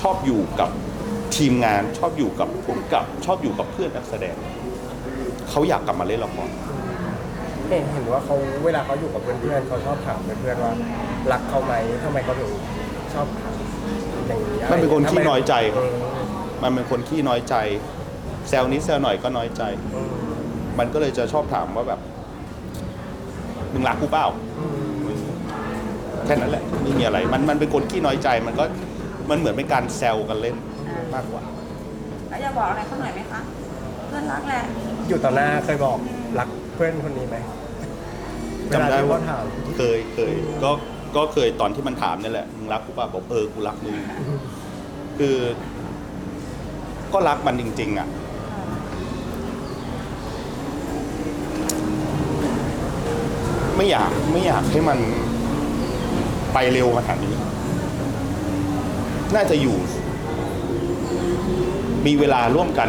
ชอบอยู่กับทีมงานชอบอยู่กับผู้กำกับชอบอยู่กับเพื่อนนักแสดง เขาอยากกลับมาเล่นละครเห็นเห็นว่าเขาเวลาเขาอยู่กับเพื่อนๆเขาชอบถามเพื่อนๆว่า รักเขาไหมทำไมเขาถึงชอบถามอย่างนี้อะไรมันเป็นคนขี้น้อยใจเออมันเป็นคนขี้น้อยใจ แซวนิดแซวหน่อยก็น้อยใจเออมันก็เลยจะชอบถามว่าแบบมึงรักกูเปล่าแค่นั้นแหละไม่มีอะไร มันมันเป็นคนขี้น้อยใจมันก็ มันเหมือนเป็นการแซวกันเล่นมากกว่า แล้วจะบอกอะไรเขาหน่อยไหมคะ เพื่อนรักแหละอยู่ต่อหน้าเคยบอกรักเพื่อนคนนี้ไหมจำได้เวลที่ว่าเขาถามเคยเคยก็ก็เคยตอนที่มันถามนี่แหละมึงรักกูป่ะบอกเออกูรักมึงคือ ก็รักมันจริง ๆ อะ ไม่อยากไม่อยากให้มันไปเร็วขนาดนี้ น่าจะอยู่ มีเวลาร่วมกัน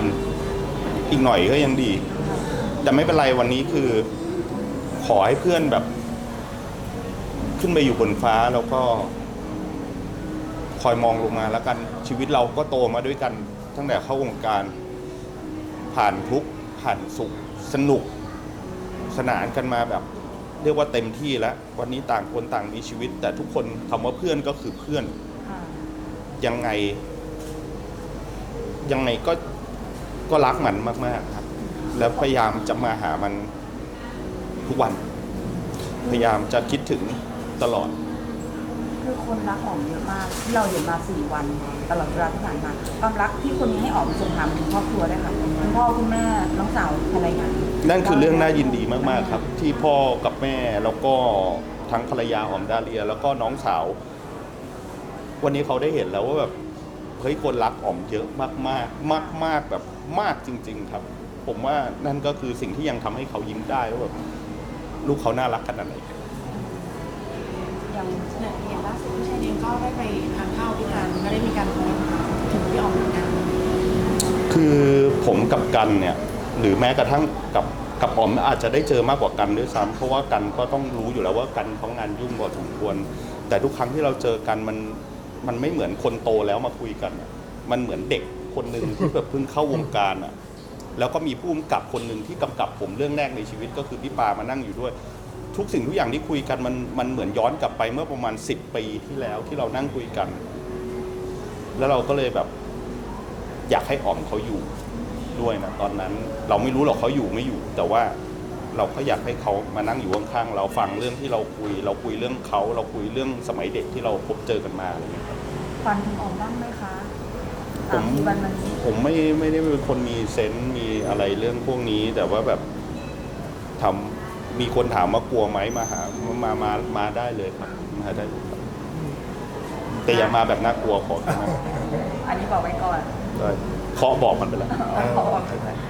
อีกหน่อยก็ยังดี แต่ไม่เป็นไรวันนี้คือ ขอให้เพื่อนแบบ ขึ้นไปอยู่บนฟ้าแล้วก็ คอยมองลงมาแล้วกันชีวิตเราก็โตมาด้วยกันตั้งแต่เข้าวงการ ผ่านทุกข์ผ่านสุข สนุก สนานกันมาแบบ เรียกว่าเต็มที่แล้ว วันนี้ต่างคนต่างมีชีวิต แต่ทุกคนคำว่าเพื่อนก็คือเพื่อน ยังไง ยังไงก็ก็รักมันมาก ๆ ครับ แล้วพยายามจะมาหามันทุกวัน พยายามจะคิดถึงตลอด คือคนรักออกเยอะมาก ที่เราเห็นมาสี่วัน ตลอดเวลาที่ผ่านมาความรักที่คนนี้ให้ออกมาส่งถามถึงครอบครัวได้วยค่ะคุณพ่อคุณแม่น้องสาวภรรยานั่นคือเรื่องน่ายินดีมาก ๆ ครับ ที่พ่อกับแม่แล้วก็ทั้งภรรยาหอมดาเลีย แล้วก็น้องสาว วันนี้เขาได้เห็นแล้วว่าแบบเฮ้ยคนรักอ๋อมเยอะมากๆมากๆแบบมากจริง ๆ ครับ ผมว่านั่นก็คือสิ่งที่ยังทำให้เขายิ้มได้ว่าแบบลูกเขาน่ารักขนาดไหนยังเนี่ยเห็นล่าสุดพี่ชายเองก็ได้ไปทานข้าวด้วยกันก็ได้มีการโพสต์ถึงพี่ออมเหมือนกันคือผมกับกันเนี่ย หรือแม้กระทั่งกับกับออมอาจจะได้เจอมากกว่ากันด้วยซ้ำเพราะว่ากันก็ต้องรู้อยู่แล้วว่ากันเขางานยุ่งกว่าสมควร แต่ทุกครั้งที่เราเจอกันมัน มันไม่เหมือนคนโตแล้วมาคุยกันอะมันเหมือนเด็กคนหนึ่งที่แบบเพิ่งเข้าวงการอะ แล้วก็มีผู้กำกับคนหนึ่งที่กำกับผมเรื่องแรกในชีวิตก็คือพี่ปามานั่งอยู่ด้วย ทุกสิ่งทุกอย่างที่คุยกันมันมันเหมือนย้อนกลับไปเมื่อประมาณสิบปีที่แล้วที่เรานั่งคุยกัน แล้วเราก็เลยแบบ อยากให้ออมเขาอยู่ด้วยนะตอนนั้น เราไม่รู้หรอกเขาอยู่ไม่อยู่ แต่ว่า เราก็อยากให้เขามานั่งอยู่ข้างๆเราฟังเรื่องที่เราคุย เราคุยเรื่องเขา เราคุยเรื่องสมัยเด็กที่เราพบเจอกันมาอะไรอย่างเงี้ยครับฟันถึงออกบ้างไหมคะผสามมสี่วันวันนี้ผมไม่ไม่ได้เป็นคนมีเซนส์มีอะไรเรื่องพวกนี้ แต่ว่าแบบทำมีคนถามว่ากลัวไหมมาหามามามาได้เลยครับมาได้เลยครับแต่อย่ามาแบบน่ากลัวขอแค่นั้นอันนี้บอกไว้ก่อนได้เคาะบอกมันไปแล้วขอบอกโอเคขอบคุณนะคะ